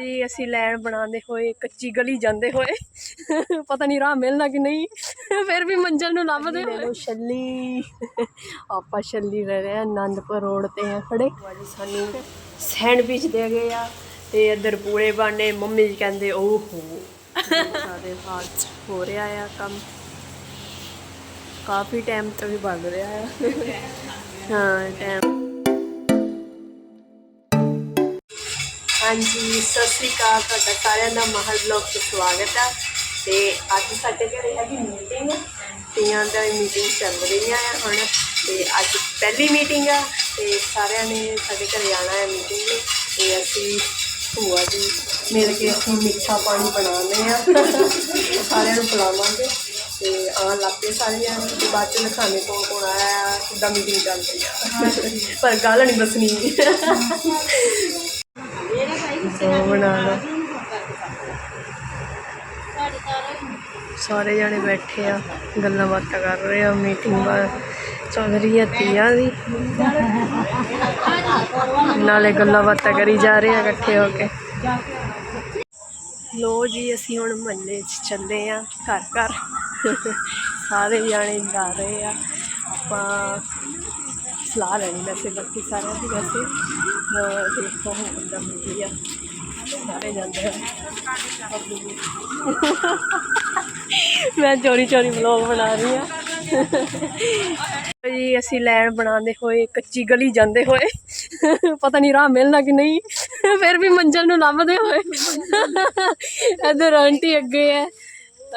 ਜੀ ਅਸੀਂ ਲੈਣ ਬਣਾਉਂਦੇ ਹੋਏ ਕੱਚੀ ਗਲੀ ਜਾਂਦੇ ਹੋਏ। ਪਤਾ ਨਹੀਂ ਰਾਹ ਮਿਲਣਾ ਕਿ ਨਹੀਂ। ਫਿਰ ਵੀ ਮੰਜ਼ਲ ਨੂੰ ਲੱਭਦੇ ਲੈ ਲਓ ਛੱਲੀ। ਆਪਾਂ ਛੱਲੀ ਰਹਿ ਰਹੇ ਆਨੰਦਪੁਰ ਰੋਡ ਤੇ ਆ ਖੜੇ। ਸਾਨੂੰ ਸੈਂਡਵਿਚ ਦੇ ਗਏ ਆ ਤੇ ਇੱਧਰ ਪੂੜੇ ਬਾਣੇ ਮੰਮੀ ਜੀ ਕਹਿੰਦੇ ਓਹੋ ਸਾਡੇ ਹਾਥ ਹੋ ਰਿਹਾ ਆ ਕੰਮ। ਕਾਫੀ ਟਾਈਮ ਤੋਂ ਵੀ ਬਣ ਰਿਹਾ ਆ। ਹਾਂ ਟਾਈਮ ਹਾਂਜੀ ਸਤਿ ਸ੍ਰੀ ਅਕਾਲ ਤੁਹਾਡਾ ਸਾਰਿਆਂ ਦਾ ਮਹਲ ਬਲੌਗ ਤੇ ਸਵਾਗਤ ਹੈ ਤੇ ਅੱਜ ਸਾਡੇ ਘਰੇ ਹੈਗੀ ਮੀਟਿੰਗ ਤੀਆਂ ਦਾ ਮੀਟਿੰਗ ਚੱਲ ਰਹੀ ਆ ਹੁਣ। ਤੇ ਅੱਜ ਪਹਿਲੀ ਮੀਟਿੰਗ ਆ ਤੇ ਸਾਰਿਆਂ ਨੇ ਸਾਡੇ ਘਰੇ ਆਣਾ ਹੈ ਮੀਟਿੰਗ ਲਈ। ਤੇ ਅਸੀਂ ਭੂਆ ਜੀ ਮਿਲ ਕੇ ਅਸੀਂ ਮਿੱਠਾ ਪਾਣੀ ਬਣਾਉਂਦੇ ਆ। ਸਾਰਿਆਂ ਨੂੰ ਪਿਲਾਵਾਂਗੇ ਤੇ ਆਉਣ ਲੱਗ ਪਏ ਸਾਰੇ ਜਾਣੇ ਤੇ ਬਾਅਦ ਚ ਦਿਖਾਣੇ ਕੌਣ ਕੌਣ ਆਇਆ ਕਿੱਦਾਂ ਮੀਟਿੰਗ ਚੱਲ ਰਹੀ ਆ। ਪਰ ਗੱਲ ਨਹੀਂ ਦੱਸਣੀ ਉਹ ਬਣਾਉਣਾ ਸਾਰੇ ਜਾਣੇ ਬੈਠੇ ਆ, ਗੱਲਾਂ ਬਾਤਾਂ ਕਰ ਰਹੇ ਆ ਮੀਟਿੰਗ ਬਾਅਦ ਚੱਲ ਰਹੀ ਆ ਤੀਆਂ ਦੀ। ਨਾਲੇ ਗੱਲਾਂ ਬਾਤਾਂ ਕਰੀ ਜਾ ਰਹੇ ਆ ਇਕੱਠੇ ਹੋ ਕੇ। ਲੋ ਜੀ, ਅਸੀਂ ਹੁਣ ਮਹੱਲੇ 'ਚ ਚੱਲੇ ਆ, ਘਰ ਘਰ। ਸਾਰੇ ਜਾਣੇ ਜਾ ਰਹੇ ਆ। ਆਪਾਂ ਸਲਾਹ ਲੈਣੀ ਵੈਸੇ ਬਾਕੀ ਸਾਰਿਆਂ ਦੀ ਵੈਸੇ। ਦੇਖੋ ਹੁਣ ਕਿੱਦਾਂ ਹੁੰਦੀ ਆ। ਸਾਰੇ ਜਾਂਦੇ ਆ ਮੈਂ ਚੋਰੀ ਚੋਰੀ ਵਲੌਗ ਬਣਾ ਰਹੀ ਆ ਜੀ ਅਸੀਂ ਲੈਣ ਬਣਾਉਂਦੇ ਹੋਏ, ਕੱਚੀ ਗਲੀ ਜਾਂਦੇ ਹੋਏ। ਪਤਾ ਨਹੀਂ ਰਾਹ ਮਿਲਣਾ ਕਿ ਨਹੀਂ। ਫਿਰ ਵੀ ਮੰਜ਼ਲ ਨੂੰ ਲੱਭਦੇ ਹੋਏ। ਇੱਧਰ ਆਂਟੀ ਅੱਗੇ ਹੈ।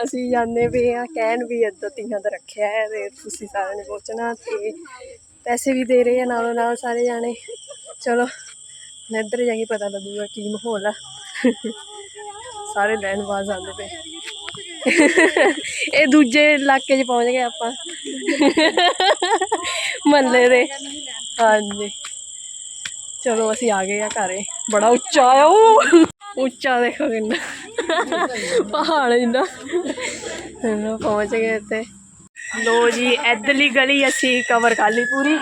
ਅਸੀਂ ਜਾਂਦੇ ਪਏ ਆ ਕਹਿਣ ਵੀ ਇੱਦਾਂ ਤੀਆਂ ਦਾ ਰੱਖਿਆ ਹੈ ਤੇ ਤੁਸੀਂ ਸਾਰਿਆਂ ਨੇ ਪਹੁੰਚਣਾ ਤੇ ਪੈਸੇ ਵੀ ਦੇ ਰਹੇ ਆ ਨਾਲੋਂ ਨਾਲ ਸਾਰੇ ਜਾਣੇ। ਚਲੋ। ਇੱਧਰ ਜਾ ਕੇ ਪਤਾ ਲੱਗੂਗਾ ਕੀ ਮਾਹੌਲ ਆ। ਸਾਰੇ ਲੈਣ ਬਾਜ਼ ਆਉਂਦੇ ਪਏ। ਇਹ ਦੂਜੇ ਇਲਾਕੇ 'ਚ ਪਹੁੰਚ ਗਏ ਆਪਾਂ। ਮਹੱਲੇ ਦੇ। ਹਾਂਜੀ। ਚਲੋ, ਅਸੀਂ ਆ ਗਏ ਆ ਘਰੇ। ਬੜਾ ਉੱਚਾ ਆ, ਉਹ। ਉੱਚਾ ਦੇਖੋ ਕਿੰਨਾ। ਪਹਾੜ ਇੰਨਾ। ਪਹੁੰਚ ਗਏ ਇੱਥੇ। ਲੋ ਜੀ ਇੱਧਰਲੀ ਗਲੀ ਅਸੀਂ ਕਵਰ ਕਰ ਲਈ ਪੂਰੀ।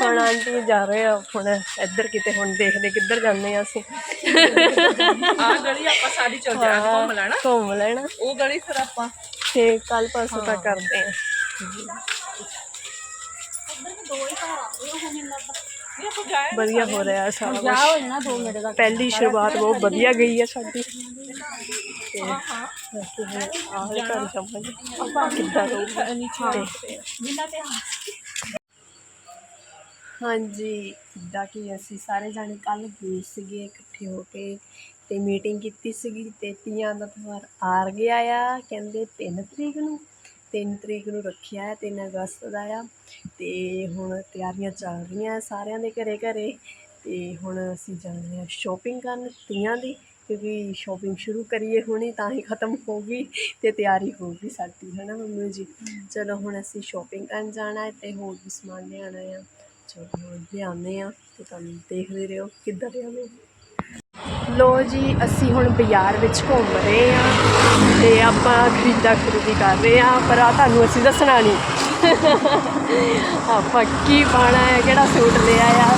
ਹੁਣ ਆਂਟੀ ਜਾ ਰਹੇ ਆ ਹੁਣ ਇੱਧਰ ਕਿਤੇ ਹੁਣ ਦੇਖਦੇ ਕਿੱਧਰ ਜਾਂਦੇ ਆ ਅਸੀਂ। ਆ ਗਲੀ ਆਪਾਂ ਸਾਡੀ ਚਲ ਜਾ ਘੁੰਮ ਲੈਣਾ। ਘੁੰਮ ਲੈਣਾ। ਉਹ ਗਲੀ ਫਿਰ ਆਪਾਂ ਤੇ ਕੱਲ ਪਰਸੋਂ ਤੱਕ ਕਰਦੇ ਆ। ਵਧੀਆ ਹੋ ਰਿਹਾ ਸਾਰਾ ਕੁਝ ਹੋ ਜਾਣਾ 2 ਮਿੰਟ ਦਾ ਪਹਿਲੀ ਸ਼ੁਰੂਆਤ ਬਹੁਤ ਵਧੀਆ ਗਈ ਹੈ ਸਾਡੀ। ਆਹ ਆਪਾਂ ਕਿੱਦਾਂ ਰਹੂਗਾ ਹਾਂਜੀ ਜਿੱਦਾਂ ਕਿ ਅਸੀਂ ਸਾਰੇ ਜਾਣੇ ਕੱਲ ਗਏ ਸੀਗੇ ਇਕੱਠੇ ਹੋ ਕੇ ਤੇ ਮੀਟਿੰਗ ਕੀਤੀ ਸੀਗੀ ਤੇ ਤੀਆਂ ਦਾ ਤਿਉਹਾਰ ਆ ਗਿਆ ਆ ਕਹਿੰਦੇ 3 ਤਰੀਕ ਨੂੰ। 3 ਤਰੀਕ ਨੂੰ ਰੱਖਿਆ ਹੈ 3 ਅਗਸਤ ਦਾ ਆ। ਤੇ ਹੁਣ ਤਿਆਰੀਆਂ ਚੱਲ ਰਹੀਆਂ ਸਾਰਿਆਂ ਦੇ ਘਰੇ ਘਰੇ ਤੇ ਹੁਣ ਅਸੀਂ ਜਾਂਦੇ ਹਾਂ ਸ਼ਾਪਿੰਗ ਕਰਨ ਤੀਆਂ ਦੀ। ਕਿਉਂਕਿ ਸ਼ਾਪਿੰਗ ਸ਼ੁਰੂ ਕਰੀਏ ਹੁਣੀ ਤਾਂ ਹੀ ਖਤਮ ਹੋਊਗੀ ਤੇ ਤਿਆਰੀ ਹੋਊਗੀ ਸਾਡੀ ਹੈ ਨਾ ਮੰਮੀ ਜੀ? ਚਲੋ ਹੁਣ ਅਸੀਂ ਸ਼ਾਪਿੰਗ ਕਰਨ ਜਾਣਾ ਹੈ ਤੇ ਹੋਰ ਵੀ ਸਮਾਨ ਲਿਆਉਣਾ ਆ ਚਲੋ ਲਿਆਉਂਦੇ ਆ ਤੇ ਤੁਹਾਨੂੰ ਦੇਖਦੇ ਰਹੋ ਕਿੱਦਾਂ ਲਿਆਉਂਦੇ ਲੋ ਜੀ ਅਸੀਂ ਹੁਣ ਬਾਜ਼ਾਰ ਵਿੱਚ ਘੁੰਮ ਰਹੇ ਆ ਤੇ ਆਪਾਂ ਖਰੀਦਾ ਖਰੀਦੀ ਕਰ ਰਹੇ ਆ ਪਰ ਆ ਤੁਹਾਨੂੰ ਅਸੀਂ ਦੱਸਣਾ ਨਹੀਂ। ਆਪਾਂ ਕੀ ਪਾਣਾ ਹੈ ਕਿਹੜਾ ਸੂਟ ਲਿਆ ਆ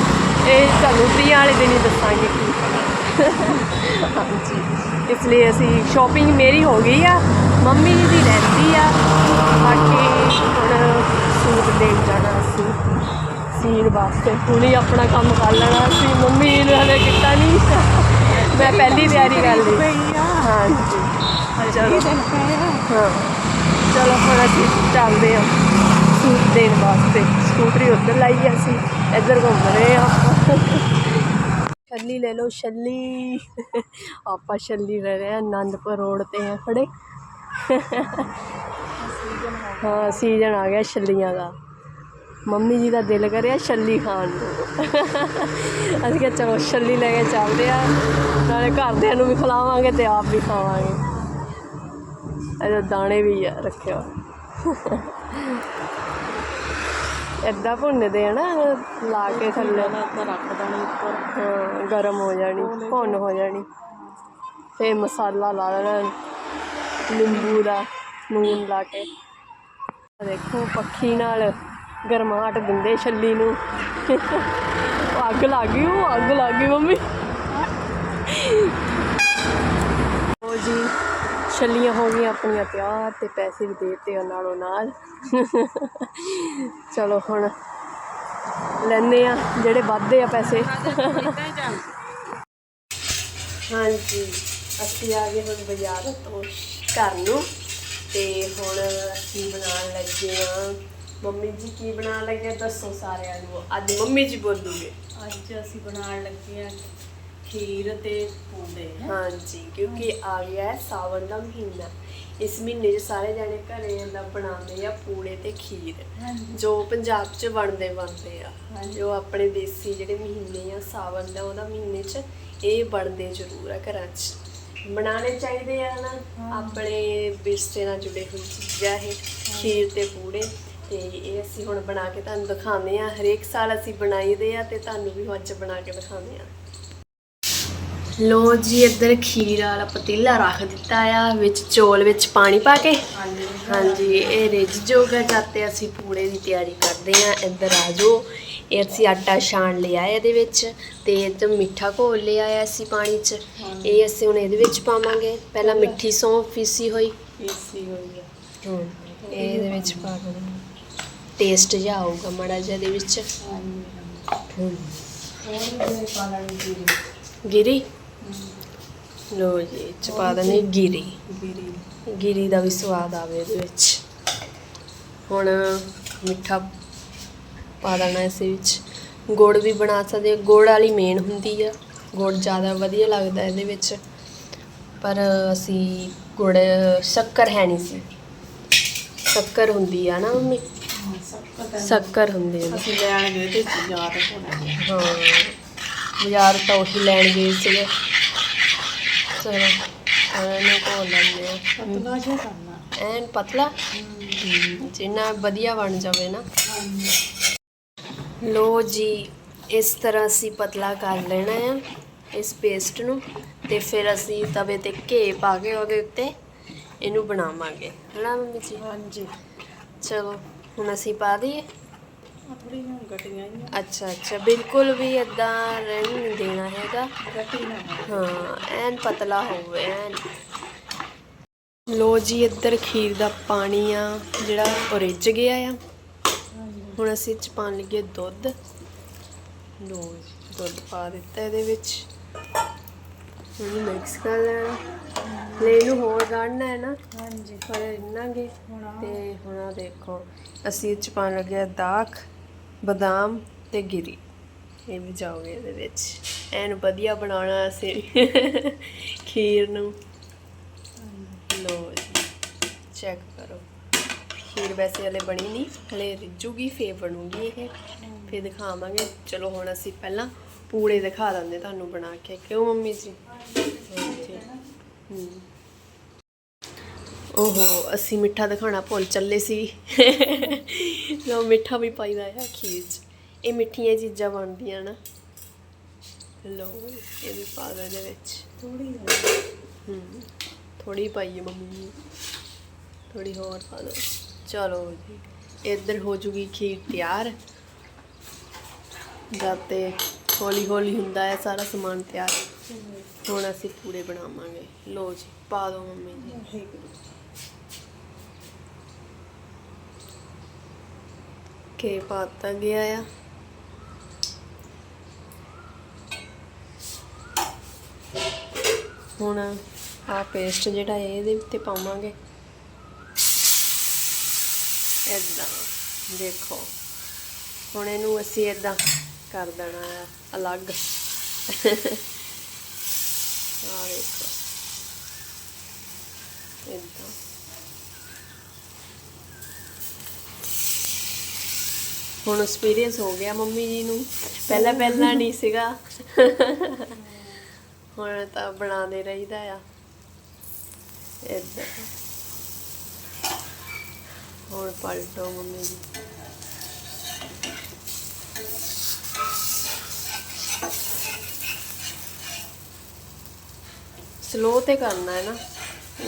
ਇਹ ਤੁਹਾਨੂੰ ਤੀਆਂ ਵਾਲੇ ਦਿਨ ਹੀ ਦੱਸਾਂਗੇ ਕੀ ਪਾਣਾ ਹਾਂਜੀ। ਇਸ ਲਈ ਅਸੀਂ ਸ਼ਾਪਿੰਗ ਮੇਰੀ ਹੋ ਗਈ ਆ, ਮੰਮੀ ਦੀ ਰਹਿੰਦੀ ਆ। ਬਾਕੀ ਹੁਣ ਸੂਟ ਦੇਣ ਜਾਣਾ ਅਸੀਂ। ਸੀਨ ਵਾਸਤੇ ਹੁਣੀ ਆਪਣਾ ਕੰਮ ਕਰ ਲੈਣਾ ਸੀ, ਮੰਮੀ ਨੇ ਹਲੇ ਕੀਤਾ ਨਹੀਂ ਮੈਂ ਪਹਿਲੀ ਤਿਆਰੀ ਕਰ ਲਈ। ਹਾਂਜੀ। ਚਲੋ। ਹਾਂ। ਚਲੋ, ਹੁਣ ਅਸੀਂ ਚੱਲਦੇ ਹਾਂ ਸੂਟ ਦੇਣ ਵਾਸਤੇ। ਸਕੂਟਰੀ ਉੱਧਰ ਲਾਈ ਅਸੀਂ, ਇੱਧਰ ਘੁੰਮ ਰਹੇ ਹਾਂ। ਛੱਲੀ ਲੈ ਲਓ ਛੱਲੀ ਆਪਾਂ ਛੱਲੀ ਲੈ ਰਹੇ ਹਾਂ ਆਨੰਦਪੁਰ ਰੋਡ ਤੇ ਆ ਖੜੇ। ਹਾਂ, ਸੀਜ਼ਨ ਆ ਗਿਆ ਛੱਲੀਆਂ ਦਾ। ਮੰਮੀ ਜੀ ਦਾ ਦਿਲ ਕਰਿਆ ਛੱਲੀ ਖਾਣ ਨੂੰ। ਅਸੀਂ ਕਿਹਾ ਚਲੋ ਛੱਲੀ ਲੈ ਕੇ ਚੱਲਦੇ ਆ ਨਾਲੇ ਘਰਦਿਆਂ ਨੂੰ ਵੀ ਖਿਲਾਵਾਂਗੇ ਤੇ ਆਪ ਵੀ ਖਾਵਾਂਗੇ। ਇਹਦੇ ਦਾਣੇ ਵੀ ਆ ਏਦਾਂ ਭੁੰਨਦੇ ਆ ਨਾ ਲਾ ਕੇ ਥੱਲੇ। ਰੱਖ ਦੇਣੀ ਉੱਪਰ। ਹਾਂ ਗਰਮ ਹੋ ਜਾਣੀ ਭੁੰਨ ਹੋ ਜਾਣੀ। ਤੇ ਮਸਾਲਾ ਲਾ ਦੇਣਾ ਨਿੰਬੂ ਦਾ ਨੂਨ ਲਾ ਕੇ। ਦੇਖੋ ਪੱਖੀ ਨਾਲ ਗਰਮਾਹਟ ਦਿੰਦੇ ਛੱਲੀ ਨੂੰ। ਉਹ ਅੱਗ ਲੱਗ ਗਈ ਉਹ ਅੱਗ ਲੱਗ ਗਈ ਮੰਮੀ। ਛੱਲੀਆਂ ਹੋ ਗਈਆਂ ਆਪਣੀਆਂ ਪਿਆਰ ਤੇ ਪੈਸੇ ਵੀ ਦੇਤੇ ਦਿੱਤੇ ਆ ਨਾਲੋਂ ਨਾਲ। ਚਲੋ ਹੁਣ ਲੈਨੇ ਆ ਜਿਹੜੇ ਵੱਧਦੇ ਆ ਪੈਸੇ। ਹਾਂਜੀ, ਅਸੀਂ ਆ ਗਏ ਹੁਣ ਬਾਜ਼ਾਰ ਤੋਂ ਘਰ ਨੂੰ ਤੇ ਹੁਣ ਅਸੀਂ ਬਣਾਉਣ ਲੱਗੇ ਆ ਮੰਮੀ ਜੀ ਕੀ ਬਣਾਉਣ ਲੱਗੇ ਦੱਸੋ ਸਾਰਿਆਂ ਨੂੰ। ਅੱਜ ਮੰਮੀ ਜੀ ਬੋਲੂਗੇ। ਅੱਜ ਅਸੀਂ ਬਣਾਉਣ ਲੱਗੇ ਆ ਖੀਰ ਤੇ ਪੂੜੇ ਹਾਂਜੀ ਕਿਉਂਕਿ ਆ ਗਿਆ ਹੈ ਸਾਵਣ ਦਾ ਮਹੀਨਾ। ਇਸ ਮਹੀਨੇ 'ਚ ਸਾਰੇ ਜਾਣੇ ਘਰੇ ਦਾ ਬਣਾਉਂਦੇ ਆ ਪੂੜੇ ਤੇ ਖੀਰ ਜੋ ਪੰਜਾਬ 'ਚ ਬਣਦੇ ਬਣਦੇ ਆ। ਜੋ ਆਪਣੇ ਦੇਸੀ ਜਿਹੜੇ ਮਹੀਨੇ ਆ ਸਾਵਣ ਦਾ ਉਹਦਾ ਮਹੀਨੇ 'ਚ ਇਹ ਬਣਦੇ ਜ਼ਰੂਰ ਆ ਘਰਾਂ 'ਚ। ਬਣਾਉਣੇ ਚਾਹੀਦੇ ਆ ਨਾ ਆਪਣੇ ਵਿਰਸੇ ਨਾਲ ਜੁੜੇ ਹੋਏ ਚੀਜ਼ਾਂ ਇਹ ਖੀਰ ਤੇ ਪੂੜੇ। ਤੇ ਇਹ ਅਸੀਂ ਹੁਣ ਬਣਾ ਕੇ ਤੁਹਾਨੂੰ ਦਿਖਾਉਂਦੇ ਆ ਹਰੇਕ ਸਾਲ ਅਸੀਂ ਬਣਾਈਦੇ ਆ ਤੇ ਤੁਹਾਨੂੰ ਵੀ ਅੱਜ ਬਣਾ ਕੇ ਦਿਖਾਉਂਦੇ ਆ ਲੋ ਜੀ ਇੱਧਰ ਖੀਰ ਵਾਲਾ ਪਤੀਲਾ ਰੱਖ ਦਿੱਤਾ ਆ ਵਿੱਚ ਚੌਲ ਵਿੱਚ ਪਾਣੀ ਪਾ ਕੇ। ਹਾਂਜੀ ਇਹ ਰਿੱਝ ਜੋਗਾ ਜਾਤੇ ਅਸੀਂ ਪੂੜੇ ਦੀ ਤਿਆਰੀ ਕਰਦੇ ਆ ਇੱਧਰ ਆ ਜਾਓ। ਇਹ ਅਸੀਂ ਆਟਾ ਛਾਣ ਲਿਆ ਹੈ ਇਹਦੇ ਵਿੱਚ ਤੇ ਇਹ ਮਿੱਠਾ ਘੋਲ ਲਿਆ ਹੈ ਅਸੀਂ ਪਾਣੀ 'ਚ। ਇਹ ਅਸੀਂ ਹੁਣ ਇਹਦੇ ਵਿੱਚ ਪਾਵਾਂਗੇ। ਪਹਿਲਾਂ ਮਿੱਠੀ ਸੌਂਫ ਪੀਸੀ ਹੋਈ। ਪੀਸੀ ਹੋਈ ਆ। ਇਹ ਇਹਦੇ ਵਿੱਚ ਪਾ ਦੇਣਾ ਟੇਸਟ ਜਿਹਾ ਆਊਗਾ ਮੜਾ ਜਿਹਾ ਇਹਦੇ ਵਿੱਚ। ਹਾਂਜੀ ਹੁਣ ਹੋਰ ਵੀ ਪਾ ਲੈਣੀ ਜੀਰੀ ਗਿਰੀ? ਲੋ ਜੀ ਇਹ 'ਚ ਪਾ ਦੇਣੀ ਗਿਰੀ। ਗਿਰੀ। ਦਾ ਵੀ ਸਵਾਦ ਆਵੇ ਇਹਦੇ ਵਿੱਚ। ਹੁਣ ਮਿੱਠਾ ਪਾ ਦੇਣਾ ਇਸ ਵਿੱਚ। ਗੁੜ ਵੀ ਬਣਾ ਸਕਦੇ ਹਾਂ। ਗੁੜ ਵਾਲੀ ਮੇਨ ਹੁੰਦੀ ਆ। ਗੁੜ ਜ਼ਿਆਦਾ ਵਧੀਆ ਲੱਗਦਾ ਇਹਦੇ ਵਿੱਚ। ਪਰ ਅਸੀਂ ਗੁੜ ਸ਼ੱਕਰ ਹੈ ਨਹੀਂ ਸੀ। ਸ਼ੱਕਰ ਹੁੰਦੀ ਆ ਨਾ ਮੰਮੀ? ਸ਼ੱਕਰ ਹੁੰਦੀ ਆ। ਅਸੀਂ ਲੈਣ ਗਏ ਤੇ ਯਾਦ ਹੋਣਾ ਹਾਂ ਬਾਜ਼ਾਰ ਤਾਂ ਉਹੀ ਲੈਣ ਗਏ ਸੀਗੇ। ਚਲੋ ਇਹਨੂੰ ਘੋਲ ਲੈਂਦੇ ਆ ਪਤਲਾ ਜਿਹਾ ਕਰਨਾ ਐਨ ਪਤਲਾ? ਜਿੰਨਾ ਵਧੀਆ ਬਣ ਜਾਵੇ ਨਾ। ਲੋ ਜੀ ਇਸ ਤਰ੍ਹਾਂ ਅਸੀਂ ਪਤਲਾ ਕਰ ਲੈਣਾ ਆ ਇਸ ਪੇਸਟ ਨੂੰ। ਤੇ ਫਿਰ ਅਸੀਂ ਤਵੇ ਤੇ ਘੇ ਪਾ ਕੇ ਉਹਦੇ ਉੱਤੇ ਇਹਨੂੰ ਬਣਾਵਾਂਗੇ। ਹਨਾ ਮੰਮੀ ਜੀ? ਹਾਂਜੀ। ਚਲੋ ਹੁਣ ਅਸੀਂ ਪਾ ਦਈਏ। ਥੋੜੀਆਂ ਗਟੀਆਂ ਹੀ ਅੱਛਾ ਅੱਛਾ। ਬਿਲਕੁਲ ਵੀ ਇਦਾਂ ਰਹਿਣ ਨਹੀਂ ਦੇਣਾ ਹੈਗਾ। ਗਟੀ ਨਾ ਹਾਂ ਐਨ ਪਤਲਾ ਹੋਵੇ ਐਨ। ਲੋ ਜੀ ਇੱਧਰ ਖੀਰ ਦਾ ਪਾਣੀ ਆ ਜਿਹੜਾ ਉਹ ਰਿੱਝ ਗਿਆ ਆ। ਹੁਣ ਅਸੀਂ ਇਹ ਚ ਪਾਣ ਲੱਗੇ ਦੁੱਧ। ਲੋ ਜੀ, ਦੁੱਧ ਪਾ ਦਿੱਤਾ ਇਹਦੇ ਵਿੱਚ। ਹੁਣ ਮਿਕਸ ਕਰ ਲੈਣਾ। ਲੈ ਇਹਨੂੰ ਹੋਰ ਗਾੜਨਾ ਹੈ ਨਾ। ਹਾਂਜੀ। ਪਰ ਹੁਣ ਆਹ ਤੇ ਹੁਣ ਆ ਦੇਖੋ ਅਸੀਂ ਇਹ ਚ ਪਾਣ ਲੱਗੇ ਆ ਦਾਖ। ਬਦਾਮ ਤੇ ਗਿਰੀ। ਇਹ ਵੀ ਜਾਓਗੇ ਇਹਦੇ ਵਿੱਚ। ਐਨ ਵਧੀਆ ਬਣਾਉਣਾ ਅਸੀਂ ਖੀਰ ਨੂੰ। ਲੋ ਚੈੱਕ ਕਰੋ। ਖੀਰ ਵੈਸੇ ਹਲੇ ਬਣੀ ਨਹੀਂ, ਹਲੇ ਰਿੱਝੂਗੀ, ਫੇਰ ਬਣੂਗੀ ਇਹ। ਫੇਰ ਦਿਖਾਵਾਂਗੇ। ਚਲੋ ਹੁਣ ਅਸੀਂ ਪਹਿਲਾਂ ਪੂੜੇ ਦਿਖਾ ਦਿੰਦੇ ਤੁਹਾਨੂੰ ਬਣਾ ਕੇ। ਕਿਉਂ ਮੰਮੀ ਜੀ? ਹਾਂਜੀ ਹੂੰ। ਓਹੋ, ਅਸੀਂ ਮਿੱਠਾ ਦਿਖਾਉਣਾ ਭੁੱਲ ਚੱਲੇ ਸੀ। ਲੋ ਮਿੱਠਾ ਵੀ ਪਾਈਦਾ ਆ ਖੀਰ 'ਚ। ਇਹ ਮਿੱਠੀਆਂ ਚੀਜ਼ਾਂ ਬਣਦੀਆਂ ਨਾ। ਲੋ ਇਹ ਵੀ ਪਾ ਦੇ ਇਹਦੇ ਵਿੱਚ। ਥੋੜੀ ਹੂੰ ਥੋੜੀ ਪਾਈਏ ਮੰਮੀ ਨੇ ਥੋੜੀ ਹੋਰ ਪਾ ਦੋ। ਚਲੋ ਜੀ ਇੱਧਰ ਹੋ ਜੂਗੀ ਖੀਰ ਤਿਆਰ। ਜਦ ਤੇ ਹੌਲੀ ਹੌਲੀ ਹੁੰਦਾ ਹੈ ਸਾਰਾ ਸਮਾਨ ਤਿਆਰ। ਹੁਣ ਅਸੀਂ ਪੂੜੇ ਬਣਾਵਾਂਗੇ। ਲੋ ਜੀ ਪਾ ਦੋ ਮੰਮੀ ਜੀ। ਕੇ ਪਾਤਾ ਗਿਆ ਆ। ਹੁਣ ਆ ਪੇਸਟ ਜਿਹੜਾ ਇਹਦੇ ਉੱਤੇ ਪਾਵਾਂਗੇ। ਏਦਾਂ, ਦੇਖੋ। ਹੁਣ ਇਹਨੂੰ ਅਸੀਂ ਏਦਾਂ ਕਰ ਦੇਣਾ ਆ, ਅਲੱਗ। ਆ ਦੇਖੋ। ਏਦਾਂ। ਹੁਣ ਐਕਸਪੀਰੀਅੰਸ ਹੋ ਗਿਆ ਮੰਮੀ ਜੀ ਨੂੰ। ਪਹਿਲਾਂ ਪਹਿਲਾਂ ਨਹੀਂ ਸੀਗਾ। ਹੁਣ ਤਾਂ ਬਣਾਉਂਦੇ ਰਹੀਦਾ ਆ। ਏਦਾਂ ਹੁਣ ਪਲਟੋ ਮੰਮੀ ਜੀ। ਸਲੋ ਤੇ ਕਰਨਾ ਹੈ ਨਾ।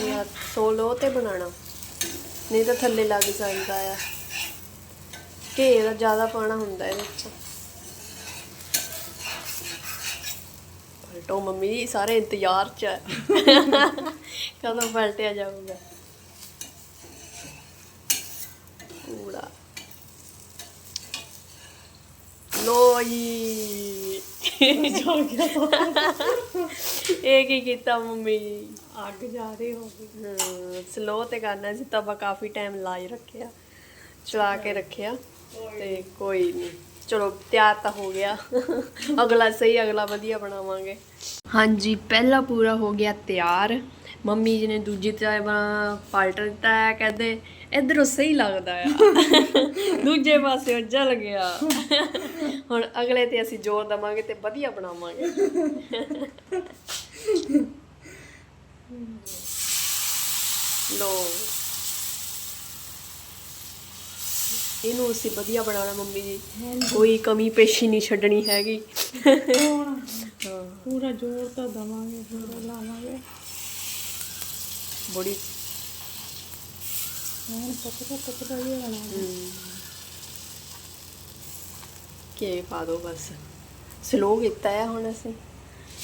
ਜਾਂ ਸੋਲੋ ਤੇ ਬਣਾਉਣਾ। ਨਹੀਂ ਤਾਂ ਥੱਲੇ ਲੱਗ ਜਾਂਦਾ ਆ। ਘੇ ਦਾ ਜ਼ਿਆਦਾ ਪਾਣਾ ਹੁੰਦਾ ਇਹਦੇ ਵਿੱਚ। ਪਲਟੋ ਮੰਮੀ ਸਾਰੇ ਇੰਤਜ਼ਾਰ ਚ ਹੈ। ਕਦੋਂ ਪਲਟਿਆ ਜਾਊਗਾ। ਪੂੜਾ ਲੋ ਜੀ। ਗਿਆ ਇਹ ਕੀ ਕੀਤਾ ਮੰਮੀ ਅੱਗ ਜਾ ਰਹੀ ਹੋ ਗਈ ਸਲੋ ਤੇ ਕਰਨਾ ਸੀ ਤਵਾ ਕਾਫੀ ਟਾਈਮ ਲਾਈ ਰੱਖਿਆ। ਚਲਾ ਕੇ ਰੱਖਿਆ। ਤੇ ਕੋਈ ਨਹੀਂ ਚਲੋ, ਤਿਆਰ ਤਾਂ ਹੋ ਗਿਆ। ਅਗਲਾ ਸਹੀ, ਅਗਲਾ ਵਧੀਆ ਬਣਾਵਾਂਗੇ। ਹਾਂਜੀ, ਪਹਿਲਾ ਪੂਰਾ ਹੋ ਗਿਆ ਤਿਆਰ। ਮੰਮੀ ਜੀ ਨੇ ਦੂਜੀ ਤੇ ਬਣਾ ਪਲਟ ਦਿੱਤਾ ਹੈ, ਕਹਿੰਦੇ, ਇਧਰੋਂ ਸਹੀ ਲੱਗਦਾ ਆ। ਦੂਜੇ ਪਾਸੇ ਜਲ ਗਿਆ। ਹੁਣ ਅਗਲੇ ਤੇ ਅਸੀਂ ਜ਼ੋਰ ਦਵਾਂਗੇ ਤੇ ਵਧੀਆ ਬਣਾਵਾਂਗੇ ਲੋ ਇਹਨੂੰ ਅਸੀਂ ਵਧੀਆ ਬਣਾਉਣਾ ਮੰਮੀ ਜੀ। ਕੋਈ ਕਮੀ ਪੇਸ਼ੀ ਨਹੀਂ ਛੱਡਣੀ ਹੈਗੀ। ਹਾਂ। ਪੂਰਾ ਜ਼ੋਰ ਤਾਂ ਦਵਾਂਗੇ ਪੂਰਾ ਲਾਵਾਂਗੇ। ਬੜੀ। ਹੁਣ ਪਤਲਾ ਪਤਲਾ ਹੀ। ਹੋਣਾ ਕੇ ਪਾ ਦੋ ਬਸ। ਸਲੋ ਕੀਤਾ ਹੈ ਹੁਣ ਅਸੀਂ।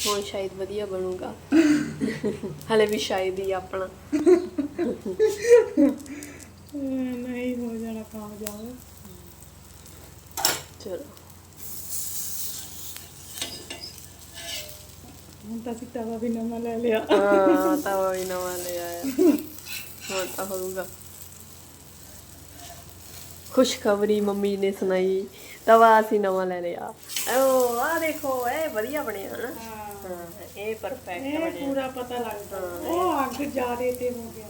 ਹੁਣ ਸ਼ਾਇਦ ਵਧੀਆ ਬਣੂਗਾ। ਹਲੇ ਵੀ ਸ਼ਾਇਦ ਹੀ ਆਪਣਾ। ਨਹੀਂ ਹੋ ਜਾਣਾ ਕੰਮ ਜਾਵੇ ਚਲੋ। ਹੁਣ ਤਾਂ ਅਸੀਂ ਤਵਾ ਵੀ ਨਵਾਂ ਲੈ ਲਿਆ। ਹਾਂ ਤਵਾ ਵੀ ਨਵਾਂ ਲੈ ਆਇਆ। ਹੁਣ ਤਾਂ ਹੋਊਗਾ। ਖੁਸ਼ਖਬਰੀ ਮੰਮੀ ਨੇ ਸੁਣਾਈ। ਤਵਾ ਅਸੀਂ ਨਵਾਂ ਲੈ ਲਿਆ। ਓ ਆ ਦੇਖੋ ਇਹ ਵਧੀਆ ਬਣਿਆ ਹਨਾ ਹਾਂ। ਇਹ ਪਰਫੈਕਟ ਇਹ ਬਣਿਆ। ਪੂਰਾ ਪਤਾ ਲੱਗਦਾ ਉਹ ਅੱਗ ਜਾ ਰਹੀ ਤੇ ਹੋ ਗਿਆ।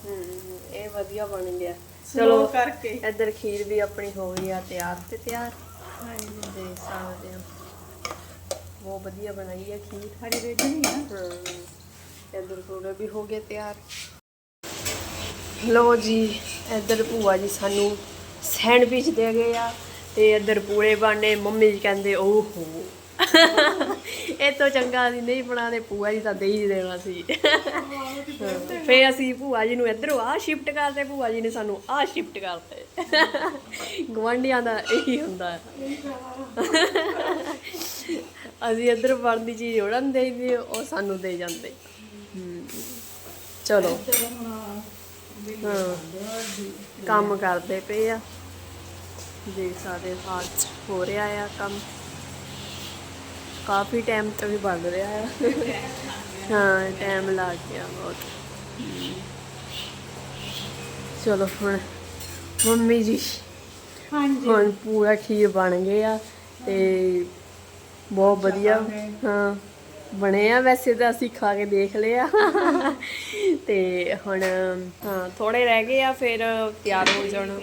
ਇਹ ਵਧੀਆ ਬਣ ਗਿਆ। ਚਲੋ ਕਰਕੇ। ਇੱਧਰ ਖੀਰ ਵੀ ਆਪਣੀ ਹੋ ਗਈ ਆ ਤਿਆਰ ਤੇ ਤਿਆਰ। ਹਾਂਜੀ ਦੇਖ ਸਕਦੇ ਆ ਬਹੁਤ ਵਧੀਆ ਬਣਾਈ ਆ ਖੀਰ। ਹਰੀ ਰੇਜ ਨਹੀਂ ਹਾਂ। ਇੱਧਰ ਪੂਰਾ ਵੀ ਹੋ ਗਿਆ ਤਿਆਰ। ਲੋ ਜੀ ਇੱਧਰ ਭੂਆ ਜੀ ਸਾਨੂੰ ਸੈਂਡਵਿਚ ਦੇ ਗਏ ਆ ਤੇ ਇੱਧਰ ਪੂੜੇ ਬਾਣੇ ਮੰਮੀ ਜੀ ਕਹਿੰਦੇ ਓਹੋ। ਇਹ ਤੋਂ ਚੰਗਾ ਅਸੀਂ ਨਹੀਂ ਬਣਾਦੇ ਭੂਆ ਜੀ ਤਾਂ ਦੇ ਹੀ ਦੇਣਾ ਸੀ। ਹਾਂ, ਫੇ ਅਸੀਂ ਭੂਆ ਜੀ ਨੂੰ ਇੱਧਰੋਂ ਆ ਸ਼ਿਫਟ ਕਰਦੇ ਭੂਆ ਜੀ ਨੇ ਸਾਨੂੰ ਆ ਸ਼ਿਫਟ ਕਰਤੇ। ਗਵਾਂਢੀਆਂ ਦਾ ਇਹੀ ਹੁੰਦਾ। ਹੈ ਅਸੀਂ ਇੱਧਰ ਬਣਦੀ ਚੀਜ਼ ਉੜਨ ਨੂੰ ਦੇ ਉਹ ਸਾਨੂੰ ਦੇ ਜਾਂਦੇ। ਚਲੋ। ਹਾਂ। ਕੰਮ ਕਰਦੇ ਪਏ ਆ। ਦੇਖ ਸਕਦੇ ਹਾਲ ਚ ਹੋ ਰਿਹਾ ਆ ਕੰਮ। ਕਾਫੀ ਟਾਈਮ ਤੋਂ ਵੀ ਬਣ ਰਿਹਾ ਆ ਹਾਂ ਟਾਈਮ ਲੱਗ ਗਿਆ ਬਹੁਤ। ਹਮ। ਚਲੋ ਹੁਣ ਮੰਮੀ ਜੀ। ਹਾਂਜੀ। ਹੁਣ ਪੂਰਾ ਖੀਰ ਬਣ ਗਏ ਆ ਤੇ ਬਹੁਤ ਵਧੀਆ ਹਾਂ ਬਣੇ ਆ ਵੈਸੇ ਤਾਂ ਅਸੀਂ ਖਾ ਕੇ ਦੇਖ ਲਿਆ। ਤੇ ਹੁਣ ਹਾਂ ਥੋੜੇ ਰਹਿ ਗਏ ਆ ਫਿਰ ਤਿਆਰ ਹੋ ਜਾਣਾ।